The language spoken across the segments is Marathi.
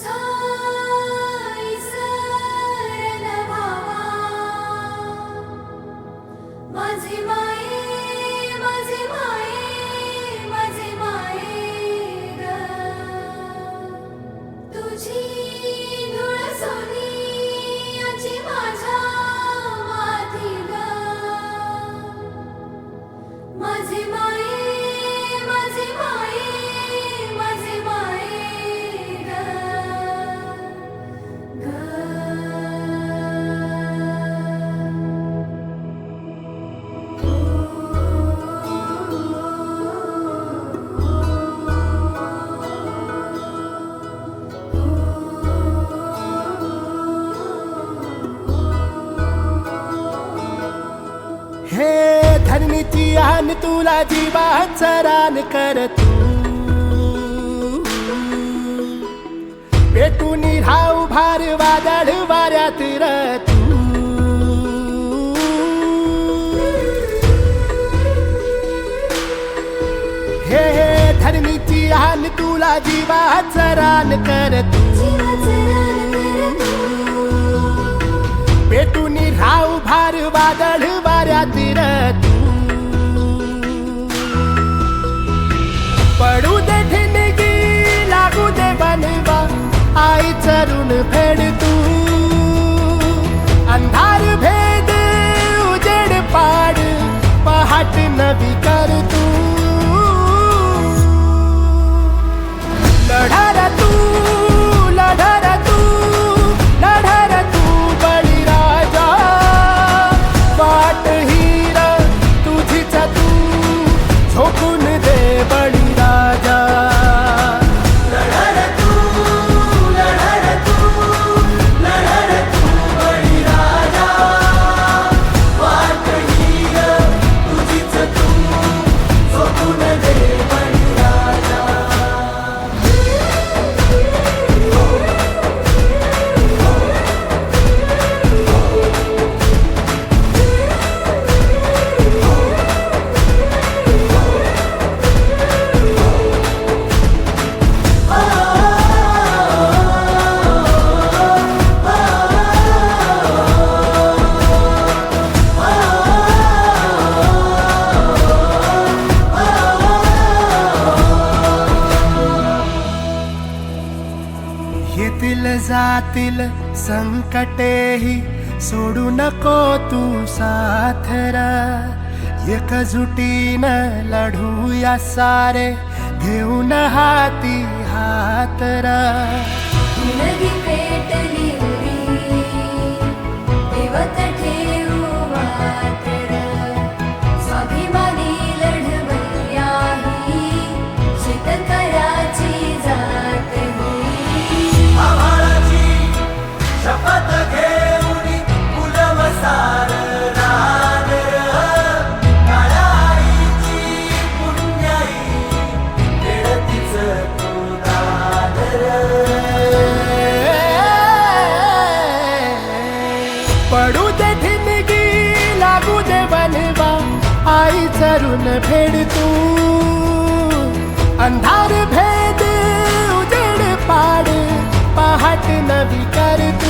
तुझा धरणीची आन तुला जीवाच रान कर तू राहू भार वादळ वाऱ्यात र तू हे हे धरणीची आन तुला जीवाच रान कर तू पेटून राहू भार वादळ वाऱ्यात र चरून फेड तू अंधार भेद उजेड पाड पहाट नवी कर तू येतील संकटेही सोडू नको तू साथरा. एकजुटीनं लढूया सारे घेऊन हाती हातरा. नदी पेटली देवत ठेवू पडू दे ठिणगी लागू दे बनवा आई चरून फेड तू. अंधार भेद उजेड पाड. पहाट नवी कर तू.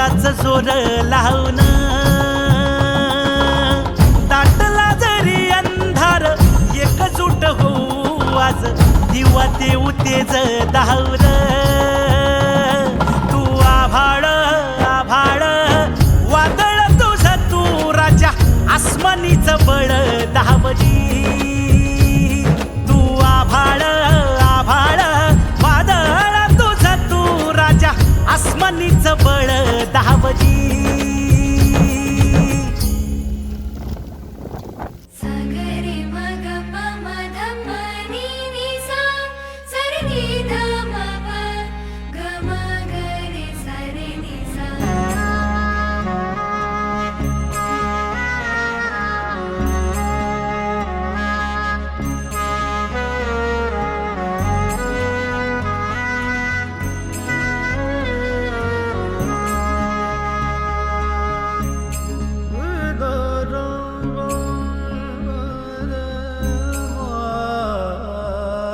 ताटाच सोर लावून दाटला जरी अंधार एकजूट होऊ आज. दिवा देऊ तेज धावर तू आभाळ आभाळ. वादळ तुझ तू राजा. आसमानीच बळ दावजी